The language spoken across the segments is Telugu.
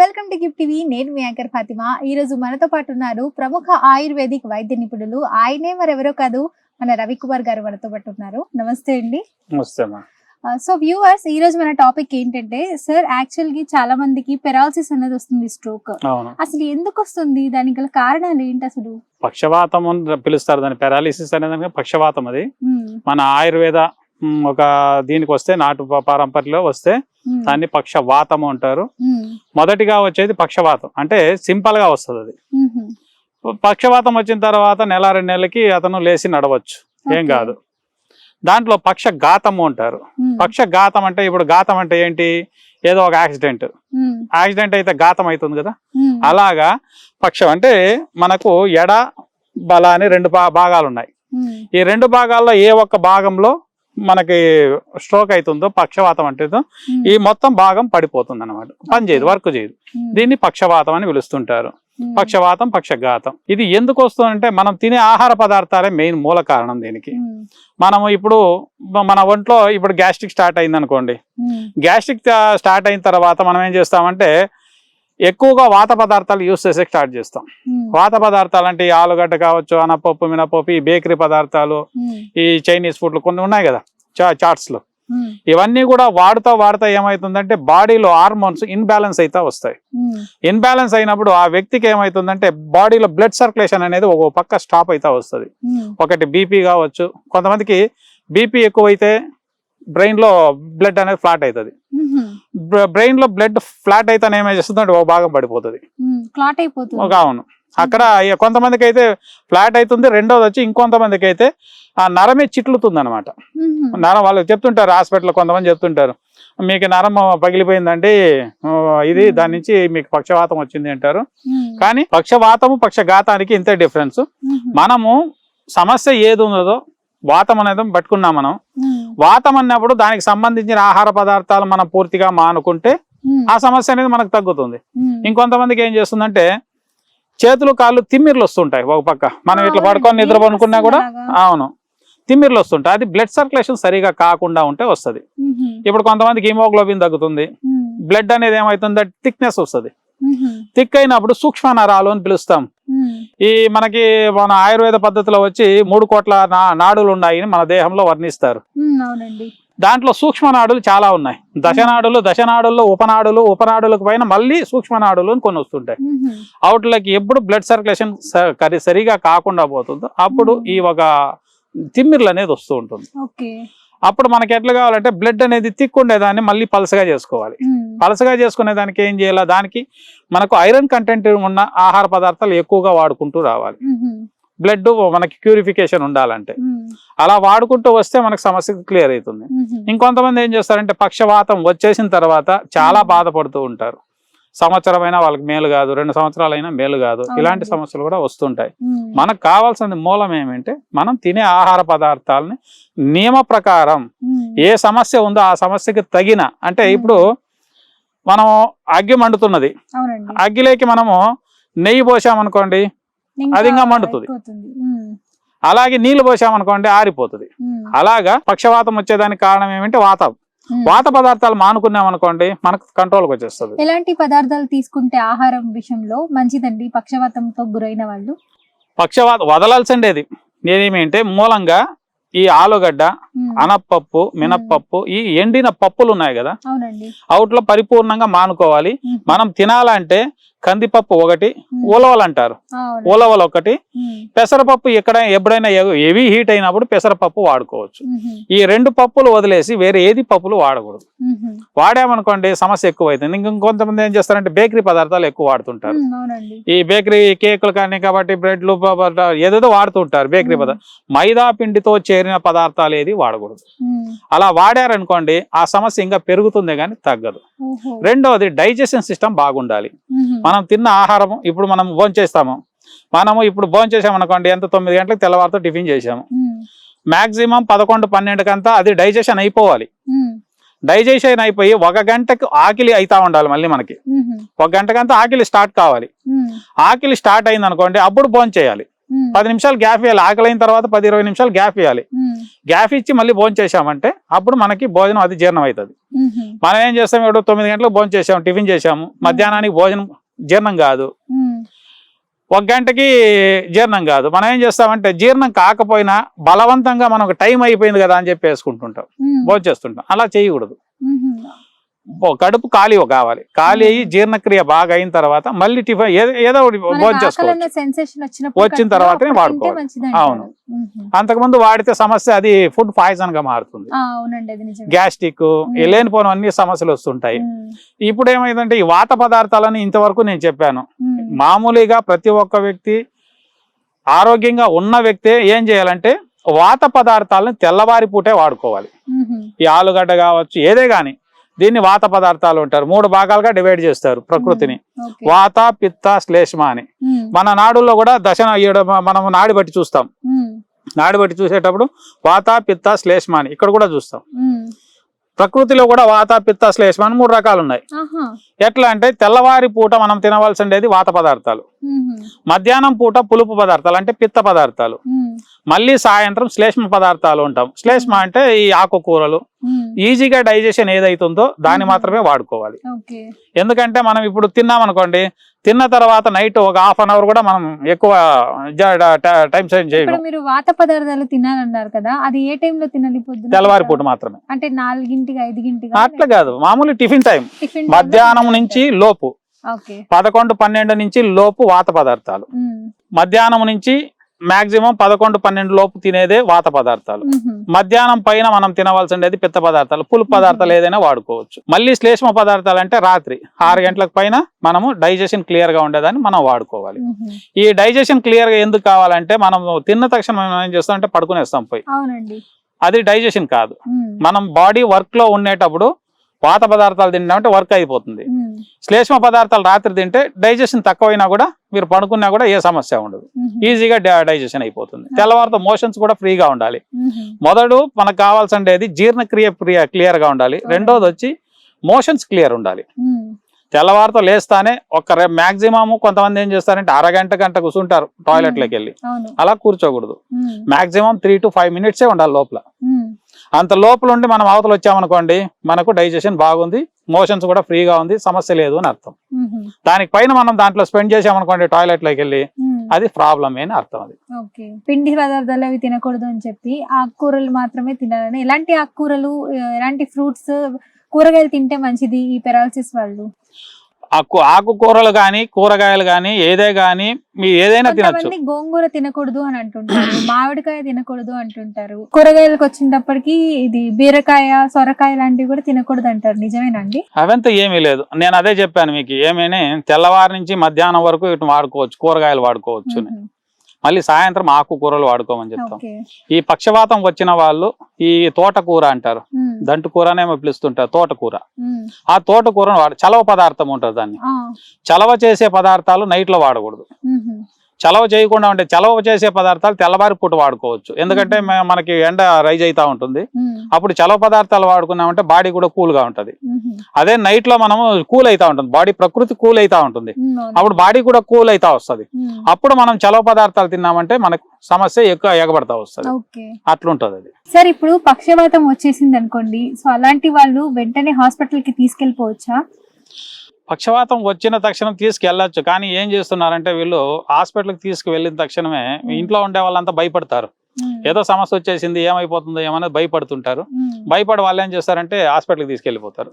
Welcome to gift TV. నేను మీ యాంకర్ ఫాతిమా. ఈ రోజు మనతో పాటు ఉన్నారు ప్రముఖ ఆయుర్వేదిక్ వైద్య నిపుణులు. ఆయనే మరెవరో కాదు మన రవికుమార్ గారు మనతో పాటు ఉన్నారు. నమస్తే అండి. నమస్తే సో వ్యూవర్స్ ఈ రోజు మన టాపిక్ ఏంటంటే సార్ యాక్చువల్గా చాలా మందికి పెరాలసిస్ అనేది వస్తుంది స్ట్రోక్. అసలు ఎందుకు వస్తుంది? దానికి గల కారణాలు ఏంటి అసలు? పక్షవాతం అని పిలుస్తారు. దాన్ని పెరాలిసిస్ అనేది పక్షవాతం అది. మన ఆయుర్వేద ఒక దీనికి వస్తే నాటు పారంపర్యంలో వస్తే దాన్ని పక్షవాతము అంటారు. మొదటిగా వచ్చేది పక్షవాతం. అంటే సింపుల్గా వస్తుంది అది. పక్షవాతం వచ్చిన తర్వాత నెల రెండు నెలలకి అతను లేచి నడవచ్చు. ఏం. కాదు. దాంట్లో పక్షఘాతము అంటారు. ఉమ్, పక్షఘాతం అంటే ఇప్పుడు ఘాతం అంటే ఏంటి? ఏదో ఒక యాక్సిడెంట్. యాక్సిడెంట్ అయితే ఘాతం అవుతుంది కదా? అలాగా పక్షం అంటే మనకు ఎడ బల అని రెండు భాగాలు ఉన్నాయి ఈ రెండు భాగాల్లో ఏ ఒక్క భాగంలో మనకి స్ట్రోక్ అవుతుందో పక్షవాతం అంటే ఈ మొత్తం భాగం పడిపోతుంది అనమాట పని చేయదు వర్క్ చేయదు. దీన్ని పక్షవాతం అని పిలుస్తుంటారు. పక్షవాతం పక్షఘాతం. ఇది ఎందుకు వస్తుందంటే మనం తినే ఆహార పదార్థాలే మెయిన్ మూల కారణం దీనికి. మనము ఇప్పుడు మన ఒంట్లో ఇప్పుడు గ్యాస్ట్రిక్ స్టార్ట్ అయింది అనుకోండి గ్యాస్ట్రిక్ స్టార్ట్ అయిన తర్వాత మనం ఏం చేస్తామంటే ఎక్కువగా వాత పదార్థాలు యూస్ చేసే స్టార్ట్ చేస్తాం. ఉమ్, వాత పదార్థాలు అంటే ఈ ఆలుగడ్డ కావచ్చు అనపప్పు మినపప్పు ఈ బేకరీ పదార్థాలు ఉమ్, ఈ చైనీస్ ఫుడ్లు కొన్ని ఉన్నాయి కదా చా చాట్స్లో ఉమ్, ఇవన్నీ కూడా వాడుతా వాడుతా ఏమవుతుందంటే బాడీలో హార్మోన్స్ ఇన్బ్యాలెన్స్ అయితే వస్తాయి. ఇన్బ్యాలెన్స్ అయినప్పుడు ఆ వ్యక్తికి ఏమవుతుందంటే బాడీలో బ్లడ్ సర్క్యులేషన్ అనేది ఒక పక్క స్టాప్ అయితే వస్తుంది. ఒకటి బీపీ కావచ్చు. కొంతమందికి బీపీ ఎక్కువైతే బ్రెయిన్లో బ్లడ్ అనేది ఫ్లాట్ అవుతుంది బ్రెయిన్లో బ్లడ్ ఫ్లాట్ అయితే ఏమై చేస్తుందంటే ఒక భాగం పడిపోతుంది. క్లాట్ అయిపోతుంది. ఒక అవును. అక్కడ కొంతమందికి అయితే ఫ్లాట్ అవుతుంది రెండోది వచ్చి ఇంకొంతమందికి అయితే ఆ నరమే చిట్లుతుంది అనమాట నరం వాళ్ళు చెప్తుంటారు హాస్పిటల్లో కొంతమంది చెప్తుంటారు మీకు నరం పగిలిపోయిందండి ఇది దాని నుంచి మీకు పక్షవాతం వచ్చింది అంటారు. కానీ పక్షవాతము పక్షఘాతానికి ఇంతే డిఫరెన్స్. మనము సమస్య ఏది ఉన్నదో వాతం అనేది పట్టుకున్నాం మనం. వాతం అన్నప్పుడు దానికి సంబంధించిన ఆహార పదార్థాలు మనం పూర్తిగా మానుకుంటే ఆ సమస్య అనేది మనకు తగ్గుతుంది. ఇంకొంతమందికి ఏం చేస్తుందంటే చేతులు కాళ్ళు తిమ్మిర్లు వస్తుంటాయి ఒక పక్క. మనం ఇట్లా. పడుకొని నిద్ర పడుకున్నా కూడా. అవును. తిమ్మిర్లు వస్తుంటాయి. అది బ్లడ్ సర్క్యులేషన్ సరిగా కాకుండా ఉంటే వస్తుంది. ఇప్పుడు కొంతమందికి హిమోగ్లోబిన్ తగ్గుతుంది. బ్లడ్ అనేది ఏమవుతుంది థిక్నెస్ వస్తుంది. థిక్ అయినప్పుడు సూక్ష్మ నరాలు అని పిలుస్తాం. ఈ మనకి మన ఆయుర్వేద పద్ధతిలో వచ్చి మూడు కోట్ల నా- నాడులు ఉన్నాయని మన దేహంలో వర్ణిస్తారు. అవునండి. దాంట్లో సూక్ష్మ నాడులు చాలా ఉన్నాయి. దశనాడులు దశనాడుల్లో ఉపనాడులు ఉపనాడులకు పైన మళ్ళీ సూక్ష్మ నాడులు అని కొన్ని వస్తుంటాయి. అవుట్లకి ఎప్పుడు బ్లడ్ సర్క్యులేషన్ సరిగా కాకుండా పోతుందో అప్పుడు. ఈ ఒక తిమ్మిర్లు అనేది వస్తూ ఉంటుంది. అప్పుడు మనకి ఎట్లా కావాలంటే బ్లడ్ అనేది తిక్కుండేదాన్ని మళ్ళీ పలసగా చేసుకోవాలి. పలసగా చేసుకునే దానికి ఏం చేయాలి? దానికి మనకు ఐరన్ కంటెంట్ ఉన్న ఆహార పదార్థాలు ఎక్కువగా వాడుకుంటూ రావాలి. బ్లడ్ మనకి ప్యూరిఫికేషన్ ఉండాలంటే. అలా వాడుకుంటూ వస్తే మనకు సమస్య క్లియర్ అవుతుంది. ఇంకొంతమంది ఏం చేస్తారంటే పక్షవాతం వచ్చేసిన తర్వాత చాలా బాధపడుతూ ఉంటారు. సంవత్సరమైనా వాళ్ళకి మేలు కాదు రెండు సంవత్సరాలైనా మేలు కాదు ఇలాంటి. సమస్యలు కూడా వస్తుంటాయి. మనకు కావాల్సిన మూలం ఏమంటే మనం తినే ఆహార పదార్థాలని నియమ ప్రకారం ఏ సమస్య ఉందో ఆ సమస్యకి తగిన అంటే ఇప్పుడు మనం అగ్గి మండుతున్నది. అగ్గిలోకి మనము నెయ్యి పోసామనుకోండి అది ఇంకా మండుతుంది. అలాగే నీళ్ళు పోసామనుకోండి ఆరిపోతుంది. అలాగా పక్షవాతం వచ్చేదానికి కారణం ఏమంటే? వాతం. వాత పదార్థాలు మానుకున్నాం అనుకోండి మనకు కంట్రోల్కి వచ్చేస్తుంది. ఎలాంటి పదార్థాలు తీసుకుంటే ఆహారం విషయంలో మంచిదండి? పక్షవాతంతో గురైన వాళ్ళు? పక్షవాత వదలాల్సిండేది. నేనేమంటే మూలంగా ఈ ఆలుగడ్డ అనపప్పు మినప్పప్పు ఈ ఎండిన పప్పులు ఉన్నాయి కదా? అవుట్లో పరిపూర్ణంగా మానుకోవాలి. మనం తినాలంటే కందిపప్పు ఒకటి ఉలవలు అంటారు. ఉలవలు ఒకటి. పెసరపప్పు ఎక్కడ ఎప్పుడైనా హెవీ హీట్ అయినప్పుడు పెసరపప్పు వాడుకోవచ్చు. ఈ రెండు పప్పులు వదిలేసి వేరే ఏది పప్పులు వాడకూడదు. వాడామనుకోండి సమస్య ఎక్కువ అవుతుంది ఇంక ఇంకొంతమంది ఏం చేస్తారంటే బేకరీ పదార్థాలు ఎక్కువ వాడుతుంటారు. ఈ బేకరీ కేకులు కానీ కాబట్టి బ్రెడ్లు ఏదేదో వాడుతుంటారు బేకరీ ఉమ్, పదార్థం మైదా పిండితో చేరిన పదార్థాలు ఏది వాడకూడదు. ఉమ్, అలా వాడారనుకోండి ఆ సమస్య ఇంకా పెరుగుతుంది కానీ తగ్గదు. రెండవది డైజెషన్ సిస్టమ్ బాగుండాలి. మనం తిన్న ఆహారం ఇప్పుడు మనం భోంచేస్తాము మనము ఇప్పుడు భోంచేసాం అనుకోండి ఎంత తొమ్మిది గంటలకు తెల్లవారితో టిఫిన్ చేసాము మాక్సిమం పదకొండు పన్నెండుకంతా అది డైజెషన్ అయిపోవాలి. డైజెషన్ అయిపోయి ఒక గంటకు ఆకలి అవుతా ఉండాలి మళ్ళీ మనకి. ఒక గంటకంతా ఆకలి స్టార్ట్ కావాలి. ఆకలి స్టార్ట్ అయింది అనుకోండి అప్పుడు భోజనం చేయాలి. ఉమ్, పది నిమిషాలు గ్యాప్ ఇవ్వాలి ఆకలి అయిన తర్వాత పది ఇరవై నిమిషాలు గ్యాప్ ఇవ్వాలి గ్యాప్ ఇచ్చి మళ్ళీ భోజనం చేసామంటే అప్పుడు మనకి భోజనం అది జీర్ణం అవుతుంది. మనం ఏం చేస్తాం? ఇప్పుడు తొమ్మిది గంటలకు భోజనం చేసాము టిఫిన్ చేసాము మధ్యాహ్నానికి భోజనం జీర్ణం కాదు. ఒక గంటకి జీర్ణం కాదు. మనం ఏం చేస్తామంటే జీర్ణం కాకపోయినా బలవంతంగా మనం టైం అయిపోయింది కదా అని చెప్పి వేసుకుంటుంటాం. భోజనం చేస్తుంటాం. అలా చేయకూడదు. కడుపు ఖాళీ కావాలి. ఖాళీ అయ్యి జీర్ణక్రియ బాగా అయిన తర్వాత మళ్ళీ టిఫిన్ ఏదో- ఏదో ఒకటి భోజనం చేసుకోవచ్చు. వచ్చిన తర్వాతనే వాడుకోవాలి. అవును. అంతకుముందు వాడితే సమస్య అది ఫుడ్ పాయిజన్గా మారుతుంది. గ్యాస్ట్రిక్ లేనిపోయిన అన్ని సమస్యలు వస్తుంటాయి. ఇప్పుడు ఏమైందంటే ఈ వాత పదార్థాలని ఇంతవరకు నేను చెప్పాను. మ్మ్. మామూలుగా ప్రతి ఒక్క వ్యక్తి ఆరోగ్యంగా ఉన్న వ్యక్తి ఏం చేయాలంటే వాత పదార్థాలను తెల్లవారి పూటే వాడుకోవాలి. ఈ ఆలుగడ్డ కావచ్చు ఏదే గాని. దీన్ని వాత పదార్థాలు ఉంటారు మూడు భాగాలుగా డివైడ్ చేస్తారు ప్రకృతిని. వాత పిత్త శ్లేష్మ అని. మన నాడుల్లో కూడా దశన ఈడ మనం నాడి బట్టి చూస్తాం. నాడి బట్టి చూసేటప్పుడు వాత పిత్త శ్లేష్మ అని ఇక్కడ కూడా చూస్తాం. ప్రకృతిలో కూడా వాత పిత్త శ్లేష్మ అని మూడు రకాలు ఉన్నాయి. ఎట్లా అంటే తెల్లవారి పూట మనం తినవలసిండేది వాత పదార్థాలు. మధ్యాహ్నం పూట పులుపు పదార్థాలు అంటే పిత్త పదార్థాలు. మళ్ళీ సాయంత్రం శ్లేష్మ పదార్థాలు ఉంటాం. శ్లేష్మ అంటే ఈ ఆకుకూరలు. ఈజీగా డైజెషన్ ఏదైతుందో దాన్ని. మాత్రమే వాడుకోవాలి. ఎందుకంటే మనం ఇప్పుడు తిన్నాం అనుకోండి తిన్న తర్వాత నైట్ ఒక హాఫ్ అన్ అవర్ కూడా మనం ఎక్కువ టైం స్పెండ్ చేయడం మీరు వాత పదార్థాలు తినాలన్నారు కదా అది ఏ time లో తినాలి తెల్లవారి పూట మాత్రమే. అంటే నాలుగింటికి ఐదుగింటికి అట్లా కాదు. మామూలు టిఫిన్ టైం. మధ్యాహ్నం నుంచి లోపు. పదకొండు పన్నెండు నుంచి లోపు వాత పదార్థాలు. మధ్యాహ్నం నుంచి మాక్సిమం పదకొండు పన్నెండు లోపు తినేదే వాత పదార్థాలు. మధ్యాహ్నం పైన మనం తినవలసిండేది పిత్త పదార్థాలు. పులుపు పదార్థాలు ఏదైనా వాడుకోవచ్చు. మళ్ళీ శ్లేష్మ పదార్థాలు అంటే రాత్రి. ఆరు గంటలకు పైన మనము డైజెషన్ క్లియర్గా ఉండేదాన్ని మనం వాడుకోవాలి. ఈ డైజెషన్ క్లియర్గా ఎందుకు కావాలంటే మనం తిన్న తక్షణం మనం ఏం చేస్తాం అంటే పడుకునేస్తాం పోయి. అది డైజెషన్ కాదు. మనం బాడీ వర్క్లో ఉండేటప్పుడు వాత పదార్థాలు తింటామంటే వర్క్ అయిపోతుంది. శ్లేష్మ పదార్థాలు రాత్రి తింటే డైజెషన్ తక్కువైనా కూడా మీరు పడుకున్నా కూడా ఏ సమస్య ఉండదు. ఈజీగా డైజెషన్ అయిపోతుంది. తెల్లవారితో మోషన్స్ కూడా ఫ్రీగా ఉండాలి. మొదడు మనకు కావాల్సిండేది జీర్ణక్రియ క్రియ క్లియర్గా ఉండాలి రెండోది వచ్చి మోషన్స్ క్లియర్ ఉండాలి. తెల్లవారితో లేస్తానే ఒక మాక్సిమం కొంతమంది ఏం చేస్తారంటే అరగంట గంట కూర్చుంటారు టాయిలెట్లోకి వెళ్ళి అలా కూర్చోకూడదు. మాక్సిమం త్రీ టు ఫైవ్ మినిట్సే ఉండాలి లోపల. అంత లోపల ఉండి మనం అవతల వచ్చామనుకోండి మనకు డైజెషన్ బాగుంది మోషన్స్ కూడా ఫ్రీగా ఉంది సమస్య లేదు అని అర్థం. దానికి పైన మనం దాంట్లో స్పెండ్ చేసామనుకోండి టాయిలెట్లోకి వెళ్ళి. అది ప్రాబ్లమ్ అని అర్థం అది. పిండి పదార్థాలు అవి తినకూడదు అని చెప్పి ఆకుకూరలు మాత్రమే తినాలని. ఎలాంటి ఆకుకూరలు ఎలాంటి ఫ్రూట్స్ కూరగాయలు తింటే మంచిది ఈ పెరాలసిస్ వాళ్ళు? ఆకుకూరలు కానీ కూరగాయలు కానీ ఏదే కానీ మీ ఏదైనా తినొచ్చు. గోంగూర తినకూడదు అని అంటుంటారు మామిడికాయ తినకూడదు అంటుంటారు. కూరగాయలకు వచ్చినప్పటికీ ఇది బీరకాయ సొరకాయ లాంటివి కూడా తినకూడదు అంటారు. నిజమేనండి? అవంతా ఏమీ లేదు. నేను అదే చెప్పాను మీకు. ఏమైనా తెల్లవారి నుంచి మధ్యాహ్నం వరకు ఇటు వాడుకోవచ్చు కూరగాయలు వాడుకోవచ్చు. మళ్ళీ సాయంత్రం ఆకుకూరలు వాడుకోమని చెప్తాం ఈ పక్షవాతం వచ్చిన వాళ్ళు ఈ తోటకూర అంటారు మ్మ్. దంటు కూరనేమో పిలుస్తుంటారు తోటకూర. ఆ తోటకూరను వాడు చలవ పదార్థం ఉంటుంది దాన్ని. చలవ చేసే పదార్థాలు నైట్లో వాడకూడదు. చలవ చేయకుండా ఉంటే చలవ చేసే పదార్థాలు తెల్లవారి పూట వాడుకోవచ్చు. ఎందుకంటే మనకి ఎండ రైజ్ అవుతా ఉంటుంది. అప్పుడు చలవ పదార్థాలు వాడుకున్నామంటే బాడీ కూడా కూల్గా ఉంటది. అదే నైట్లో మనము కూల్ అవుతా ఉంటుంది. బాడీ ప్రకృతి కూల్ అవుతా ఉంటుంది. అప్పుడు బాడీ కూడా కూల్ అవుతా వస్తది. అప్పుడు మనం చలవ పదార్థాలు తిన్నామంటే మనకు సమస్య ఎక్కువ ఎగబడతా వస్తది. అట్లుంటది అది. సార్ ఇప్పుడు పక్షవాతం వచ్చేసింది అనుకోండి సో అలాంటి వాళ్ళు వెంటనే హాస్పిటల్కి తీసుకెళ్ళిపోవచ్చా? పక్షవాతం వచ్చిన తక్షణం తీసుకెళ్ళొచ్చు కానీ ఏం చేస్తున్నారంటే వీళ్ళు హాస్పిటల్కి తీసుకువెళ్ళిన తక్షణమే ఇంట్లో ఉండే వాళ్ళంతా భయపడతారు. ఏదో సమస్య వచ్చేసింది ఏమైపోతుందో ఏమనేది భయపడుతుంటారు. భయపడి వాళ్ళు ఏం చేస్తారంటే హాస్పిటల్కి తీసుకెళ్ళిపోతారు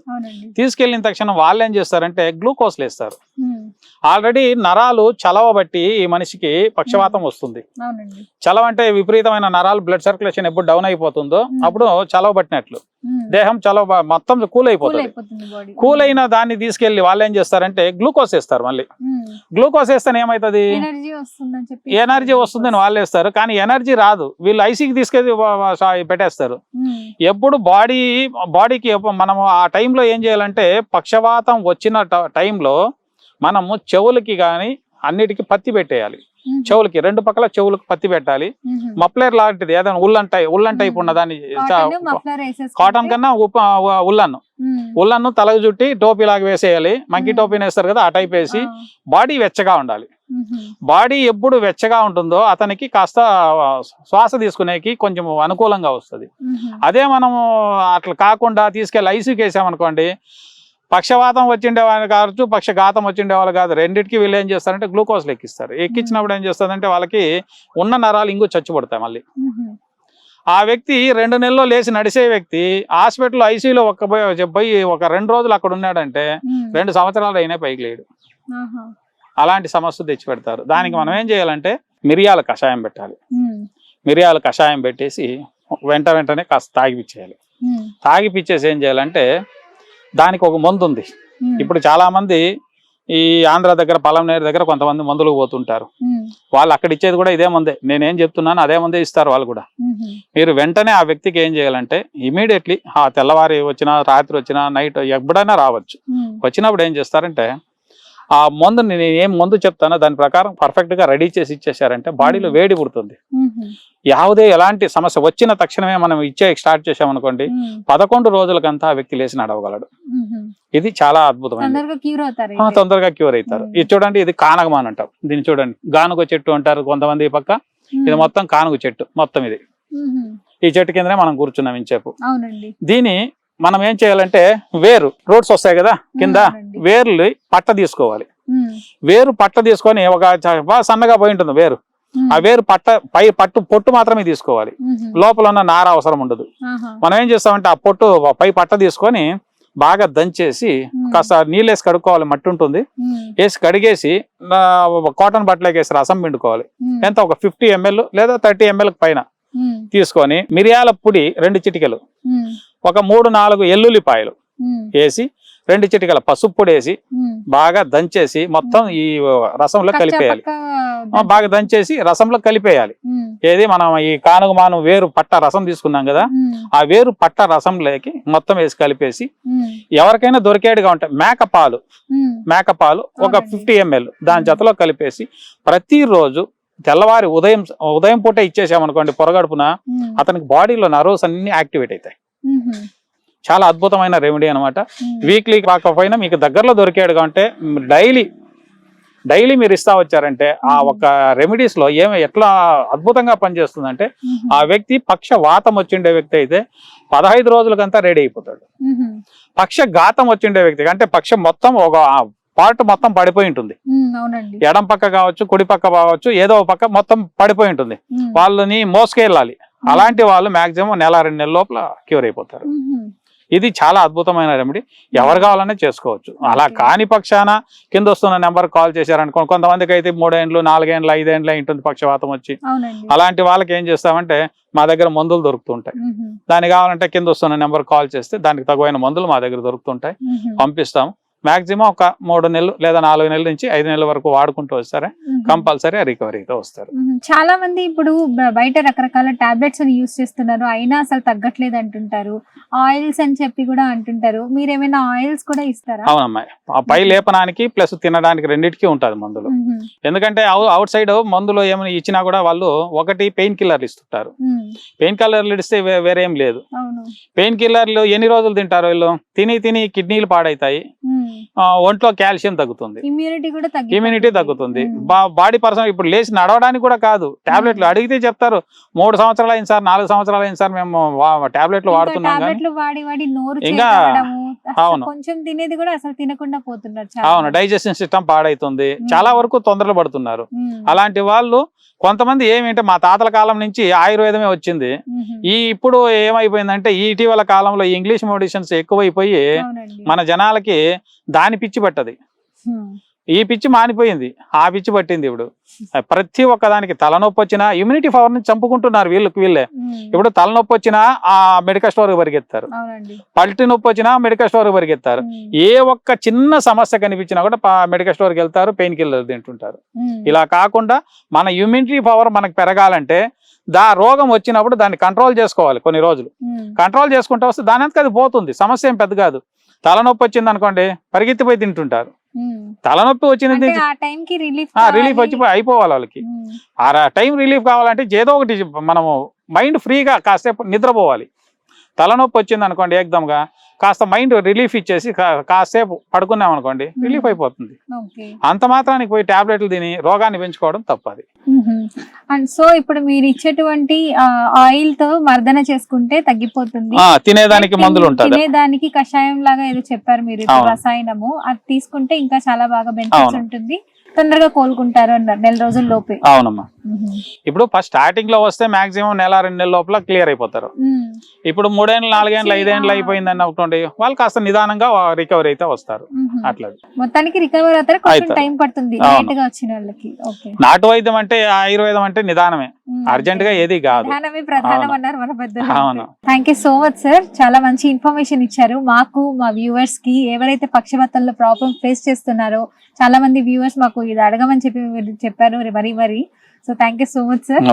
తీసుకెళ్ళిన తక్షణం వాళ్ళు ఏం చేస్తారంటే గ్లూకోజ్లు ఇస్తారు మ్మ్. ఆల్రెడీ నరాలు చలవ బట్టి ఈ మనిషికి పక్షవాతం వస్తుంది. చలవ అంటే విపరీతమైన నరాలు బ్లడ్ సర్క్యులేషన్ ఎప్పుడు డౌన్ అయిపోతుందో. అప్పుడు చలవ పట్టినట్లు మ్మ్. దేహం చలవ మొత్తం కూల్ అయిపోతుంది కూల్ అయిన దాన్ని తీసుకెళ్ళి వాళ్ళు ఏం చేస్తారంటే గ్లూకోజ్ వేస్తారు మళ్ళీ. గ్లూకోజ్ వేస్తే చెప్పి ఎనర్జీ వస్తుందని వాళ్ళు వేస్తారు. కానీ ఎనర్జీ రాదు. వీళ్ళు ఐసీకి తీసుకెళ్ళి పెట్టేస్తారు మ్మ్. ఎప్పుడు బాడీ బాడీకి మనము ఆ టైంలో ఏం చేయాలంటే పక్షవాతం వచ్చిన ట- టైంలో మనము చెవులకి కానీ అన్నిటికీ పత్తి పెట్టేయాలి మ్మ్. చెవులకి రెండు పక్కల చెవులకు పత్తి పెట్టాలి మ్మ్. మప్లేర్ లాంటిది ఏదైనా ఉల్లన్ టైప్ ఉల్లన్ టైప్ ఉన్న దాన్ని కాటన్ మఫ్లర్ కన్నా ఉల్లన్. ఉల్లన్ను తలకు చుట్టి టోపీ లాగా వేసేయాలి మంకీ. టోపీని వేస్తారు కదా ఆ టైప్ వేసి. బాడీ వెచ్చగా ఉండాలి. బాడీ ఎప్పుడు వెచ్చగా ఉంటుందో అతనికి కాస్త శ్వాస తీసుకునేకి కొంచెం అనుకూలంగా వస్తుంది. అదే మనము అట్లా కాకుండా తీసుకెళ్ళి ఐసీకి వేసామనుకోండి పక్షవాతం వచ్చిండే వాళ్ళు కావచ్చు పక్షఘాతం వచ్చిండే వాళ్ళు కాదు రెండింటికి వీళ్ళు ఏం చేస్తారంటే గ్లూకోజ్ ఎక్కిస్తారు ఎక్కించినప్పుడు ఏం చేస్తుందంటే వాళ్ళకి ఉన్న నరాలు ఇంకో చచ్చిపడతాయి మళ్ళీ. ఆ వ్యక్తి రెండు నెలల్లో లేచి నడిచే వ్యక్తి హాస్పిటల్ ఐసీలో ఒక్క పోయి ఒక రెండు రోజులు అక్కడ ఉన్నాడంటే. రెండు సంవత్సరాలు అయినా పైకి లేడు. అలాంటి సమస్య తెచ్చి పెడతారు దానికి మనం ఏం చేయాలంటే మిరియాల కషాయం పెట్టాలి. మిరియాల కషాయం పెట్టేసి వెంట వెంటనే కాస్త తాగిపిచ్చేయాలి. తాగిపిచ్చేసి ఏం చేయాలంటే దానికి ఒక మందు ఉంది. ఇప్పుడు చాలా మంది ఈ ఆంధ్ర దగ్గర పలంనేరు దగ్గర కొంతమంది మందులు పోతుంటారు. వాళ్ళు అక్కడ ఇచ్చేది కూడా ఇదే మందే నేనేం చెప్తున్నాను అదే మందే ఇస్తారు వాళ్ళు కూడా. మీరు వెంటనే ఆ వ్యక్తికి ఏం చేయాలంటే ఇమీడియట్లీ ఆ తెల్లవారి వచ్చినా రాత్రి వచ్చినా నైట్ ఎప్పుడైనా రావచ్చు. వచ్చినప్పుడు ఏం చేస్తారంటే ఆ మందు నేను ఏం మందు చెప్తానో దాని ప్రకారం పర్ఫెక్ట్గా రెడీ చేసి ఇచ్చేసారంటే బాడీలో వేడి పుడుతుంది. యావదే ఎలాంటి సమస్య వచ్చిన తక్షణమే మనం ఇచ్చే స్టార్ట్ చేసామనుకోండి పదకొండు రోజులకంతా ఆ వ్యక్తి లేచి నడవగలడు. ఇది చాలా అద్భుతమైన తొందరగా క్యూర్ అవుతారు ఇది చూడండి ఇది కానగమాన్ అంటాం. దీన్ని చూడండి. గానుగ చెట్టు అంటారు కొంతమంది ఈ పక్క. ఇది మొత్తం కానుగ చెట్టు. మొత్తం ఇది. ఈ చెట్టు కిందనే మనం కూర్చున్నాం ఇంచేపు దీని మనం ఏం చేయాలంటే వేరు రోడ్స్ వస్తాయి కదా కింద. వేర్లు పట్ట తీసుకోవాలి. వేరు పట్ట తీసుకొని ఒక సన్నగా పోయి ఉంటుంది వేరు. ఆ వేరు పట్ట పై పట్టు పొట్టు మాత్రమే తీసుకోవాలి. లోపల ఉన్న నార అవసరం ఉండదు. మనం ఏం చేస్తామంటే ఆ పొట్టు పై పట్ట తీసుకొని బాగా దంచేసి. కాస్త నీళ్ళు వేసి కడుక్కోవాలి మట్టి ఉంటుంది. వేసి కడిగేసి కాటన్ బట్టలోకి వేసి రసం పిండుకోవాలి. ఎంత ఒక ఫిఫ్టీ ఎంఎల్ లేదా థర్టీ ఎంఎల్ పైన. తీసుకొని మిరియాల పొడి రెండు చిటికెలు. ఒక మూడు నాలుగు ఎల్లుల్లిపాయలు. వేసి రెండు చిటికల పసుపు పొడి వేసి. బాగా దంచేసి మొత్తం ఈ రసంలో కలిపేయాలి బాగా దంచేసి రసంలో కలిపేయాలి. ఏది మనం ఈ కానుగమాను వేరు పట్ట రసం తీసుకున్నాం కదా. ఆ వేరు పట్ట రసంలోకి మొత్తం వేసి కలిపేసి. ఎవరికైనా దొరికేడుగా ఉంటాయి మేకపాలు మ్మ్. మేకపాలు ఒక అవునండి. ఫిఫ్టీ ఎంఎల్ దాని. జతలో కలిపేసి ప్రతిరోజు తెల్లవారి ఉదయం ఉదయం పూట ఇచ్చేసామనుకోండి పొరగడుపున. అతనికి బాడీలో నర్వ్స్ అన్ని యాక్టివేట్ అవుతాయి. చాలా అద్భుతమైన రెమెడీ అనమాట. వీక్లీ కాకపోయినా మీకు దగ్గరలో దొరికేడుగా ఉంటే డైలీ డైలీ మీరు ఇస్తా వచ్చారంటే ఆ. ఒక రెమెడీస్లో ఏమి ఎట్లా అద్భుతంగా పనిచేస్తుందంటే. ఆ వ్యక్తి పక్ష వాతం వచ్చిండే వ్యక్తి అయితే పదహైదు రోజులకంతా రెడీ అయిపోతాడు. పక్ష ఘాతం వచ్చిండే వ్యక్తి అంటే పక్షం మొత్తం ఒక పార్ట్ మొత్తం పడిపోయి ఉంటుంది ఎడం పక్క కావచ్చు కుడి పక్క కావచ్చు ఏదో ఒక పక్క మొత్తం పడిపోయి ఉంటుంది. వాళ్ళని మోసుకెళ్ళాలి అలాంటి వాళ్ళు మాక్సిమం నెల రెండు నెలల లోపల క్యూర్ అయిపోతారు. మ్మ్. ఇది చాలా అద్భుతమైన రెమెడీ ఎవరు కావాలనే చేసుకోవచ్చు. అలా. కాని పక్షాన కింద వస్తున్న నెంబర్ కాల్ చేశారనుకో కొంతమందికి అయితే మూడేండ్లు నాలుగేండ్లు ఐదేండ్లు ఉంటుంది పక్షవాతం వచ్చి. అలాంటి వాళ్ళకి ఏం చేస్తామంటే మా దగ్గర మందులు దొరుకుతుంటాయి. దానికి కావాలంటే కింద వస్తున్న నెంబర్ కాల్ చేస్తే దానికి తగువైన మందులు మా దగ్గర దొరుకుతుంటాయి. మ్మ్. మాక్సిమం ఒక మూడు నెలలు లేదా నాలుగు నెలల నుంచి ఐదు నెలల వరకు వాడుకుంటూ వస్తారే. కంపల్సరీ రికవరీతో వస్తారు. చాలా మంది ఇప్పుడు బయట రకరకాల టాబ్లెట్స్ యూస్ చేస్తున్నారు. అయినా అసలు తగ్గట్లేదు అంటుంటారు. ఆయిల్స్ అని చెప్పి కూడా అంటుంటారు. మీరు ఏమైనా ఆయిల్స్ కూడా ఇస్తారా? అవునమ్మా. ఆ పై లేపనానికి ప్లస్ తినడానికి రెండింటికి ఉంటుంది మందులు. ఎందుకంటే అవుట్ సైడ్ మందులు ఏమైనా ఇచ్చినా కూడా వాళ్ళు ఒకటి పెయిన్ కిల్లర్లు ఇస్తుంటారు. పెయిన్ కిల్లర్లు ఇస్తే వేరే లేదు. పెయిన్ కిల్లర్లు ఎన్ని రోజులు తింటారు వీళ్ళు? తిని తిని కిడ్నీలు పాడైతాయి. ఒంట్లో కాల్షియం తగ్గుతుంది. ఇమ్యూనిటీ కూడా తగ్గి ఇమ్యూనిటీ తగ్గుతుంది. బాడీ పర్సన్ ఇప్పుడు లేచి నడవడానికి కూడా కాదు. టాబ్లెట్లు అడిగితే చెప్తారు. మూడు సంవత్సరాలు అయింది సార్ నాలుగు సంవత్సరాలు అయింది సార్ మేము టాబ్లెట్లు వాడుతున్నాం ఇంకా- అవును. కొంచెం తినేది కూడా అసలు తినకుండా పోతున్నారు అవును. డైజెషన్ సిస్టమ్ పాడైతుంది. చాలా వరకు తొందరలు పడుతున్నారు. అలాంటి వాళ్ళు కొంతమంది ఏమిటంటే మా తాతల కాలం నుంచి ఆయుర్వేదమే వచ్చింది. ఈ ఇప్పుడు ఏమైపోయిందంటే ఈ ఇటీవల కాలంలో ఇంగ్లీష్ మెడిసిన్స్ ఎక్కువైపోయి మన జనాలకి దాని పిచ్చి పట్టది. ఈ పిచ్చి మానిపోయింది ఆ పిచ్చి పట్టింది ఇప్పుడు ప్రతి ఒక్క దానికి తలనొప్పి వచ్చినా ఇమ్యూనిటీ పవర్ని చంపుకుంటున్నారు వీళ్ళకి వీళ్ళే. ఇప్పుడు తలనొప్పి వచ్చినా ఆ మెడికల్ స్టోర్ పరిగెత్తారు పల్టి నొప్పి వచ్చినా మెడికల్ స్టోర్ పరిగెత్తారు. ఏ ఒక్క చిన్న సమస్య కనిపించినా కూడా మెడికల్ స్టోర్కి వెళ్తారు పెయిన్ కిల్లర్ తింటుంటారు. ఇలా కాకుండా మన ఇమ్యూనిటీ పవర్ మనకు పెరగాలంటే దా రోగం వచ్చినప్పుడు దాన్ని కంట్రోల్ చేసుకోవాలి కొన్ని రోజులు. కంట్రోల్ చేసుకుంటూ వస్తే దాని అంతకు అది పోతుంది సమస్య ఏం పెద్ద కాదు తలనొప్పి వచ్చింది అనుకోండి పరిగెత్తిపోయి తింటుంటారు. తలనొప్పి కి రిలీఫ్ రిలీఫ్ వచ్చి అయిపోవాలి వాళ్ళకి. ఆ టైం రిలీఫ్ కావాలంటే ఏదో ఒకటి మనము మైండ్ ఫ్రీగా కాసేపు నిద్రపోవాలి. తలనొప్పి వచ్చింది అనుకోండి ఏకదమ్గా కాస్త మైండ్ రిలీఫ్ ఇచ్చేసి కాసేపు పడుకున్నాం అనుకోండి రిలీఫ్ అయిపోతుంది. అంత మాత్రానికి పోయి టాబ్లెట్లు తిని రోగాన్ని పెంచుకోవడం తప్పది. అండ్ సో ఇప్పుడు మీరు ఇచ్చేటువంటి ఆయిల్తో మర్దన చేసుకుంటే తగ్గిపోతుంది. తినేదానికి మందులు ఉంటుంది తినేదానికి కషాయం లాగా ఏదో చెప్పారు మీరు. రసాయనము. అది తీసుకుంటే ఇంకా చాలా బాగా బెనిఫిట్స్. ఉంటుంది. తొందరగా కోలుకుంటారు అన్నారు నెల రోజుల లోపే అవునమ్మా ఇప్పుడు ఫస్ట్ స్టార్టింగ్లో వస్తే మాక్సిమం నెల రెండు నెలల లోపల క్లియర్ అయిపోతారు. ఇప్పుడు మూడేళ్ళు నాలుగేళ్ళు ఐదేళ్ళు ఆ. అయిపోయిందని అనుకోండి వాళ్ళు కాస్త నిదానంగా రికవరీ అయితే వస్తారు. అట్లా మొత్తానికి రికవర్ అవుతారు. టైం పడుతుంది నాటు వైద్యం అంటే ఆయుర్వేదం అంటే నిదానమే. అర్జెంట్గా ఏది కాదు. అవును. Thank you so much sir చాలా మంచి ఇన్ఫర్మేషన్ ఇచ్చారు. మాకు మా వ్యూవర్స్కి ఎవరైతే పక్షపాతంలో ప్రాబ్లమ్ ఫేస్ చేస్తున్నారో చాలా మంది వ్యూవర్స్ మాకు ఇది అడగమని చెప్పి మీరు చెప్పారు. మరి మరి. So thank you so much sir